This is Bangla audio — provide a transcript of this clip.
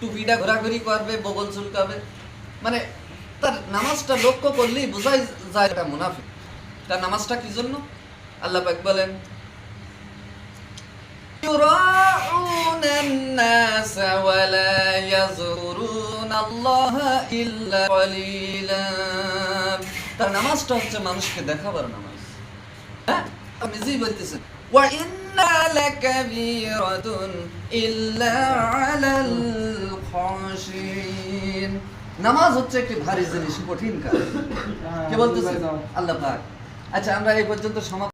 টুপিটা ঘোরাঘুরি করবে বগল চুলকাবে মানে তার নামাজটা লক্ষ্য করলেই বোঝাই যায় এটা মুনাফিক তার নামাজটা কি জন্য আল্লাহ পাক বলেন يراعون الناس ولا يذكرون الله إلا قليلا তার নামাজটা হচ্ছে মানুষকে দেখাবার নামাজ হ্যাঁ আপনি নিজেই বলতেছেন وَإِنَّا لَكَبِيرَةٌ إِلَّا عَلَى الْخَاشِعِينَ নামাজ হচ্ছে একটি ভারী জিনিস কঠিন কাজ। কে বলতেছে? আল্লাহ পাক। আচ্ছা আমরা এই পর্যন্ত সমাপ্ত